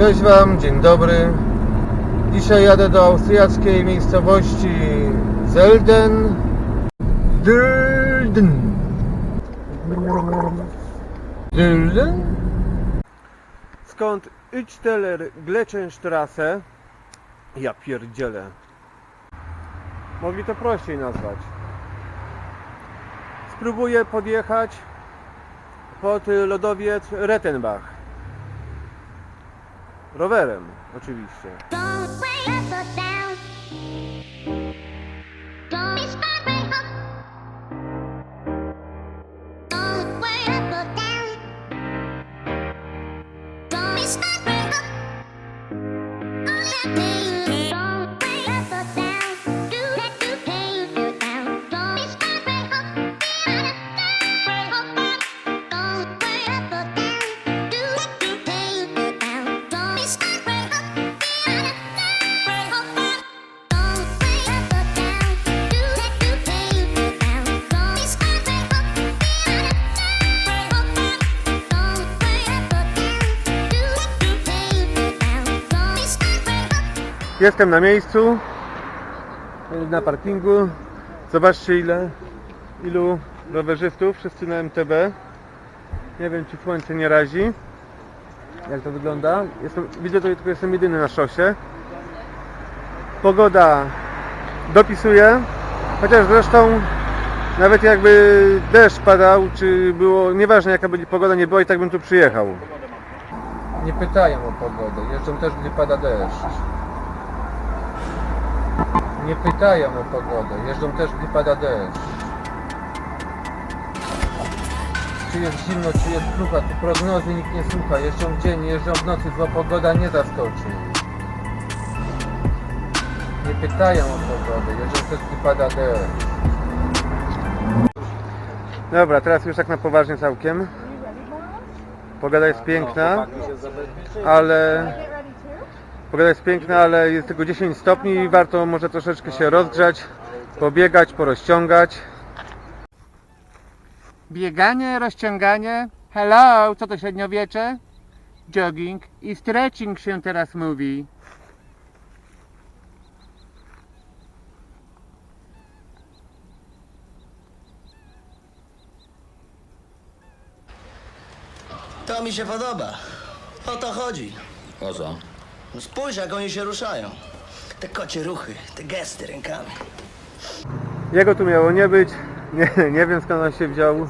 Cześć Wam, dzień dobry. Dzisiaj jadę do austriackiej miejscowości Zelden. Dülden. Dülden? Skąd Üçteler Gleczenstrasse? Ja pierdzielę. Mogli to prościej nazwać. Spróbuję podjechać pod lodowiec Rettenbach. Rowerem, oczywiście. Jestem na miejscu, na parkingu. Zobaczcie ile, ilu rowerzystów, wszyscy na MTB. Nie wiem czy słońce nie razi. Jak to wygląda? Jestem, widzę, że tylko jestem jedyny na szosie. Pogoda dopisuje, chociaż zresztą nawet jakby deszcz padał, czy było, nieważne jaka będzie pogoda, nie była i tak bym tu przyjechał. Nie pytają o pogodę, jeżdżą też gdy pada deszcz. Nie pytają o pogodę, jeżdżą też gdy pada deszcz. Czy jest zimno, czy jest krucha, tu prognozy nikt nie słucha. Jeżdżą w dzień, jeżdżą w nocy, zła pogoda nie zaskoczy. Nie pytają o pogodę, jeżdżą też gdy pada deszcz. Dobra, teraz już tak na poważnie całkiem. Pogoda jest piękna, ale Pogoda jest piękna, ale jest tylko 10 stopni i warto może troszeczkę się rozgrzać, pobiegać, porozciągać. Bieganie, rozciąganie. Hello, co to średniowiecze? Jogging i stretching się teraz mówi. To mi się podoba. O to chodzi. O co? No Spójrz, jak oni się ruszają. Te kocie ruchy, te gesty rękami. Jego tu miało nie być. Nie, nie wiem skąd on się wziął.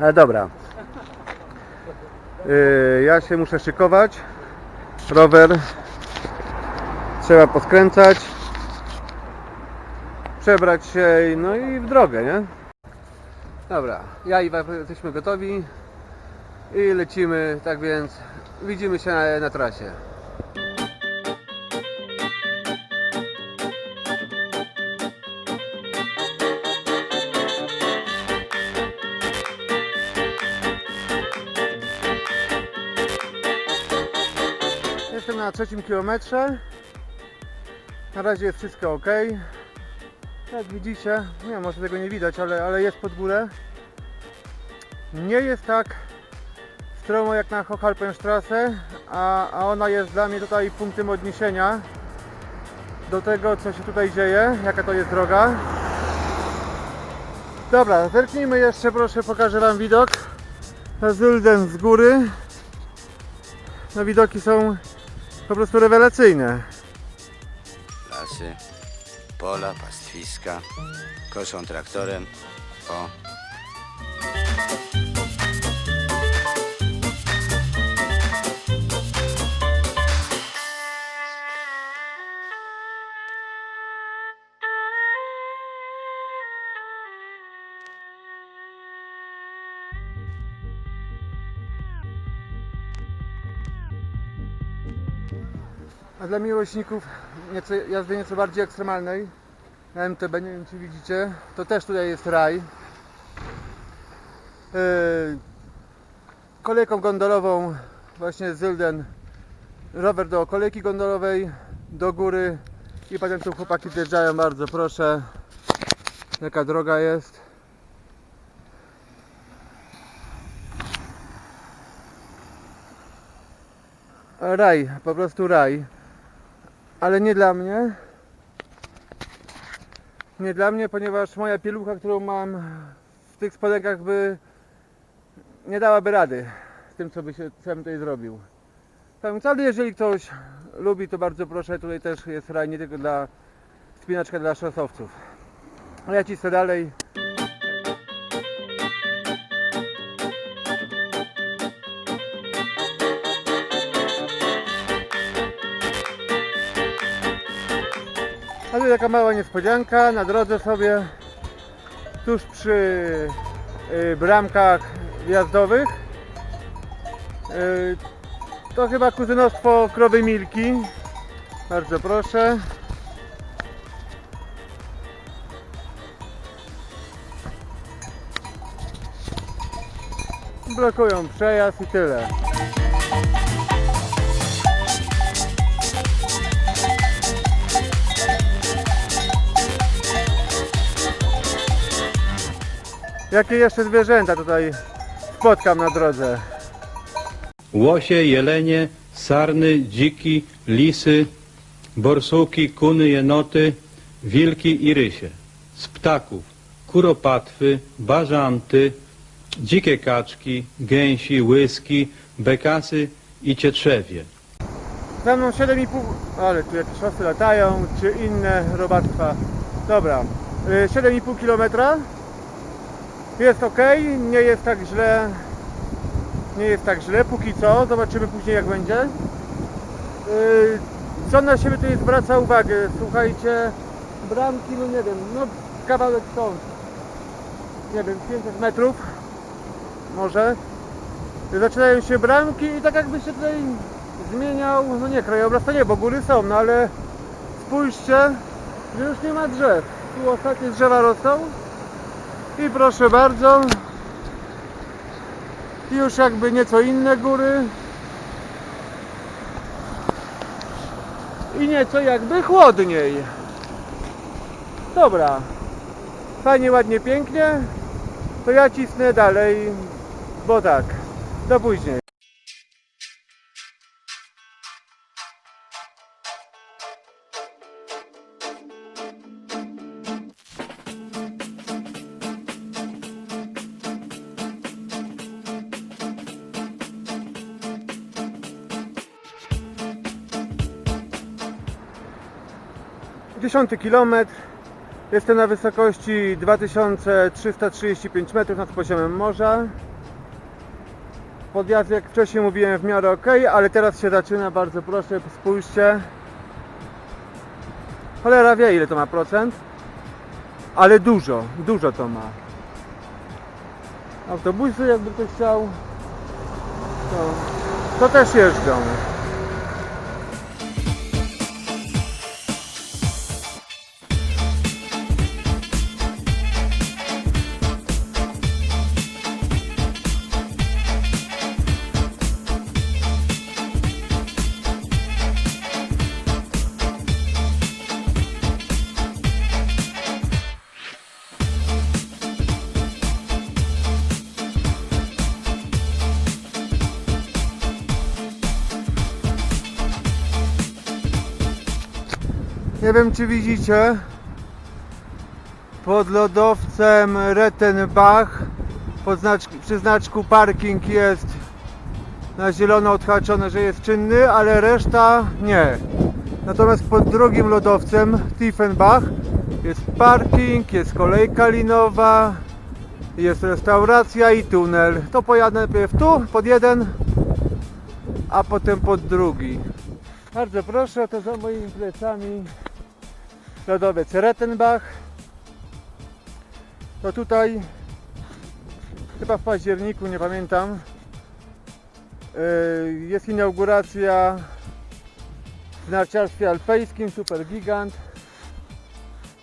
Ale dobra. Yy, ja się muszę szykować. Rower trzeba poskręcać. Przebrać się no i w drogę, nie? Dobra, ja i Wafel jesteśmy gotowi i lecimy, tak więc widzimy się na, na trasie. Trzecim kilometrze. Na razie jest wszystko ok. Jak widzicie, nie wiem, może tego nie widać, ale, ale jest pod górę. Nie jest tak stromo jak na Hochhalpenstrasse, a, a ona jest dla mnie tutaj punktem odniesienia do tego, co się tutaj dzieje, jaka to jest droga. Dobra, zerknijmy jeszcze, proszę, pokażę Wam widok na z góry. No widoki są po prostu rewelacyjne. Lasy, pola, pastwiska, koszą traktorem. O, dla miłośników nieco, jazdy nieco bardziej ekstremalnej na MTB, nie wiem czy widzicie, to też tutaj jest raj. Yy, kolejką gondolową właśnie z Zylden rower do kolejki gondolowej do góry i potem tu chłopaki zjeżdżają bardzo proszę jaka droga jest raj, po prostu raj. Ale nie dla mnie. Nie dla mnie, ponieważ moja pielucha, którą mam w tych spodenkach by nie dałaby rady z tym, co, by się, co bym tutaj zrobił. Więc, ale jeżeli ktoś lubi, to bardzo proszę, tutaj też jest raj nie tylko dla spinaczka dla szosowców. Ja cisnę dalej. Taka mała niespodzianka na drodze sobie tuż przy y, bramkach wjazdowych. Y, to chyba kuzynostwo krowy Milki. Bardzo proszę. Blokują przejazd i tyle. Jakie jeszcze zwierzęta tutaj spotkam na drodze? Łosie, jelenie, sarny, dziki, lisy, borsuki, kuny, jenoty, wilki i rysie. Z ptaków kuropatwy, bażanty, dzikie kaczki, gęsi, łyski, bekasy i cietrzewie. Za mną 7,5, ale tu jakieś osy latają, czy inne robactwa. Dobra, y, 7,5 km. Jest ok, nie jest tak źle. Nie jest tak źle, póki co. Zobaczymy później jak będzie. Y, Co na siebie tutaj zwraca uwagę? Słuchajcie, bramki, no nie wiem, no kawałek stąd. Nie wiem, 500 metrów. Może. Zaczynają się bramki i tak jakby się tutaj zmieniał, no nie krajobraz to nie, bo góry są, no ale spójrzcie, że już nie ma drzew. Tu ostatnie drzewa rosną i proszę bardzo, już jakby nieco inne góry. I nieco jakby chłodniej. Dobra, fajnie, ładnie, pięknie, to ja cisnę dalej, bo tak, do później. Dziesiąty kilometr. Jestem na wysokości 2335 metrów nad poziomem morza. Podjazd, jak wcześniej mówiłem, w miarę ok, ale teraz się zaczyna, bardzo proszę, spójrzcie. Cholera wie, ile to ma procent, ale dużo, dużo to ma. Autobusy, jakby ktoś chciał, to, to też jeżdżą. Nie wiem czy widzicie pod lodowcem Rettenbach pod znacz, przy znaczku parking jest na zielono odhaczone, że jest czynny, ale reszta nie. Natomiast pod drugim lodowcem Tiefenbach jest parking, jest kolejka linowa, jest restauracja i tunel. To pojadę najpierw tu, pod jeden, a potem pod drugi. Bardzo proszę, to za moimi plecami lodowiec Rettenbach. To tutaj chyba w październiku, nie pamiętam, yy, jest inauguracja w narciarstwie alpejskim, super gigant.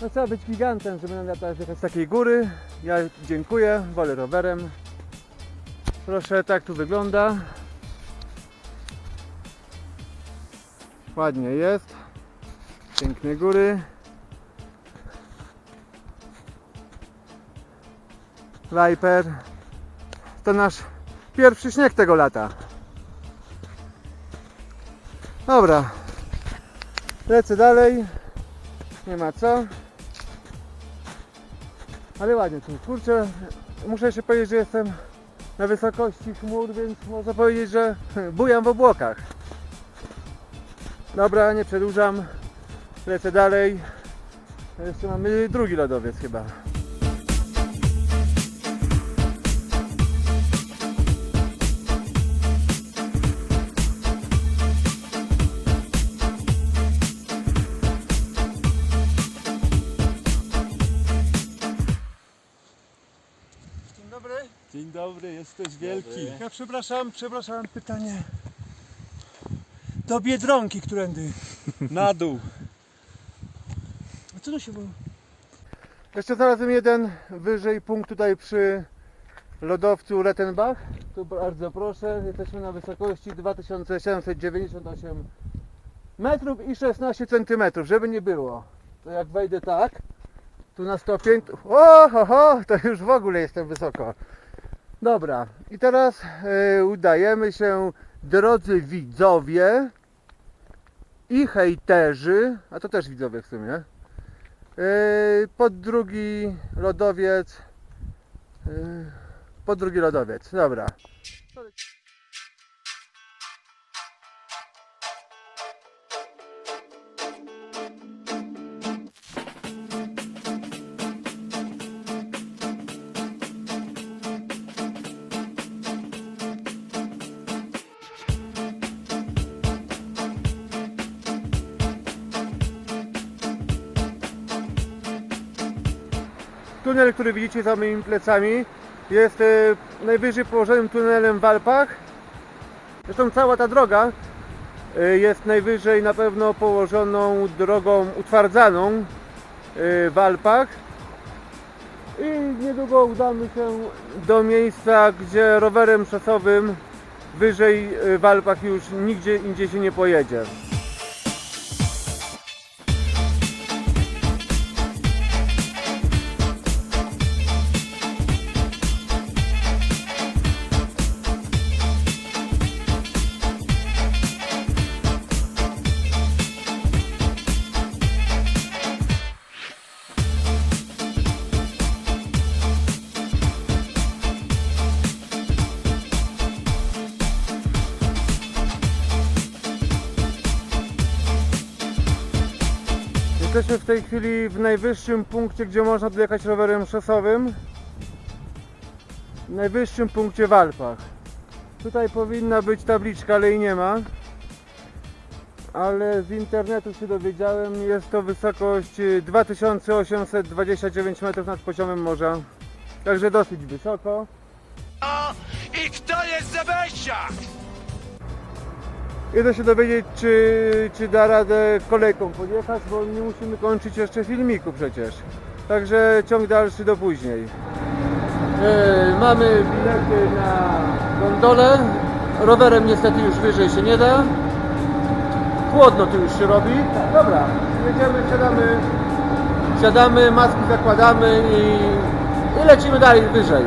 No trzeba być gigantem, żeby latać z takiej góry. Ja dziękuję, wolę rowerem. Proszę, tak tu wygląda. Ładnie jest. Piękne góry. Viper. To nasz pierwszy śnieg tego lata. Dobra. Lecę dalej. Nie ma co. Ale ładnie tu. Kurczę, muszę jeszcze powiedzieć, że jestem na wysokości chmur, więc można powiedzieć, że bujam w obłokach. Dobra, nie przedłużam. Lecę dalej. Jeszcze mamy drugi lodowiec chyba. Jesteś wielki. Ja przepraszam, przepraszam, pytanie. Do Biedronki, którędy? Na dół. A co to się było? Jeszcze znalazłem jeden wyżej punkt tutaj przy lodowcu Rettenbach. Tu bardzo proszę, jesteśmy na wysokości 2798 metrów i 16 centymetrów, żeby nie było. To jak wejdę tak, tu na stopień, to, o, ho, ho, to już w ogóle jestem wysoko. Dobra, i teraz e, udajemy się, drodzy widzowie i hejterzy, a to też widzowie w sumie, Yy, pod drugi lodowiec. Yy, pod drugi lodowiec, dobra. Tunel, który widzicie za moimi plecami jest e, najwyżej położonym tunelem w Alpach. Zresztą cała ta droga e, jest najwyżej na pewno położoną drogą utwardzaną e, w Alpach. I niedługo udamy się do miejsca, gdzie rowerem szosowym wyżej w Alpach już nigdzie indziej się nie pojedzie. Jesteśmy w tej chwili w najwyższym punkcie, gdzie można dojechać rowerem szosowym. W najwyższym punkcie w Alpach. Tutaj powinna być tabliczka, ale jej nie ma. Ale z internetu się dowiedziałem, jest to wysokość y, 2829 metrów nad poziomem morza. Także dosyć wysoko. I kto jest Zebesia? Idę się dowiedzieć, czy, czy da radę kolejką podjechać, bo nie musimy kończyć jeszcze filmiku przecież. Także ciąg dalszy do później. E, mamy bilety na gondolę. Rowerem niestety już wyżej się nie da. Chłodno tu już się robi. Dobra, jedziemy, siadamy, siadamy, maski zakładamy i, i lecimy dalej wyżej.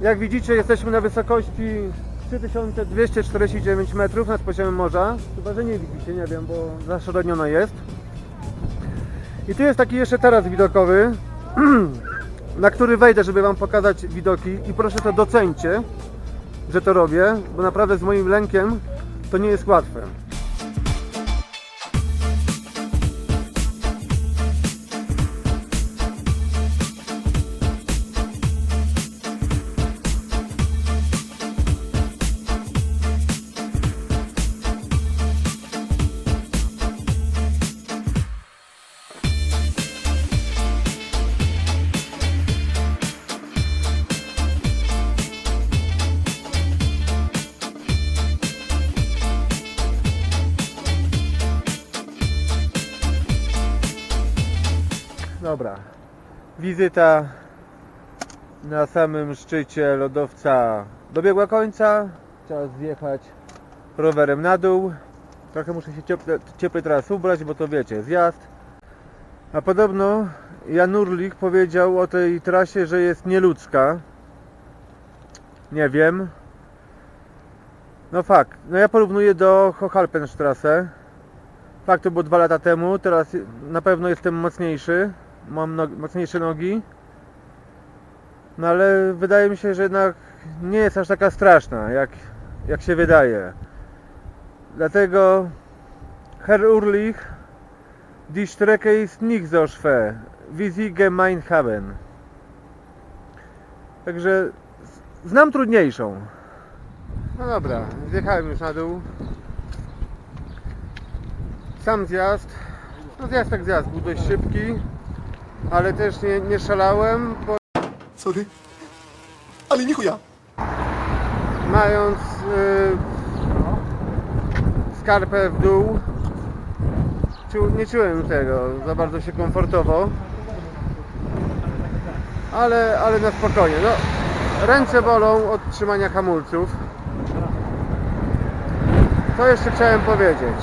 Jak widzicie jesteśmy na wysokości 3249 metrów nad poziomem morza. Chyba, że nie widzicie, nie wiem, bo zaszaroniona jest. I tu jest taki jeszcze taras widokowy, na który wejdę, żeby Wam pokazać widoki i proszę to docencie, że to robię, bo naprawdę z moim lękiem to nie jest łatwe. Dobra. Wizyta na samym szczycie lodowca dobiegła końca. czas zjechać rowerem na dół. Trochę muszę się cieple, cieplej teraz ubrać, bo to wiecie, zjazd. A podobno Jan Urlik powiedział o tej trasie, że jest nieludzka. Nie wiem. No fakt. No ja porównuję do Hochhalpenstrasse. Fakt to było dwa lata temu. Teraz na pewno jestem mocniejszy. Mam mocniejsze nogi. No ale wydaje mi się, że jednak nie jest aż taka straszna, jak, jak się wydaje. Dlatego Herr Urlich, die Strecke ist nicht so schwer, wie Sie gemeint haben. Także znam trudniejszą. No dobra, zjechałem już na dół. Sam zjazd. No zjazd tak zjazd, był dość szybki, ale też nie, nie szalałem, bo Sorry. Ale nie chuja. mając y, skarpę w dół czu, nie czułem tego za bardzo się komfortowo ale, ale na spokojnie no, ręce bolą od trzymania hamulców co jeszcze chciałem powiedzieć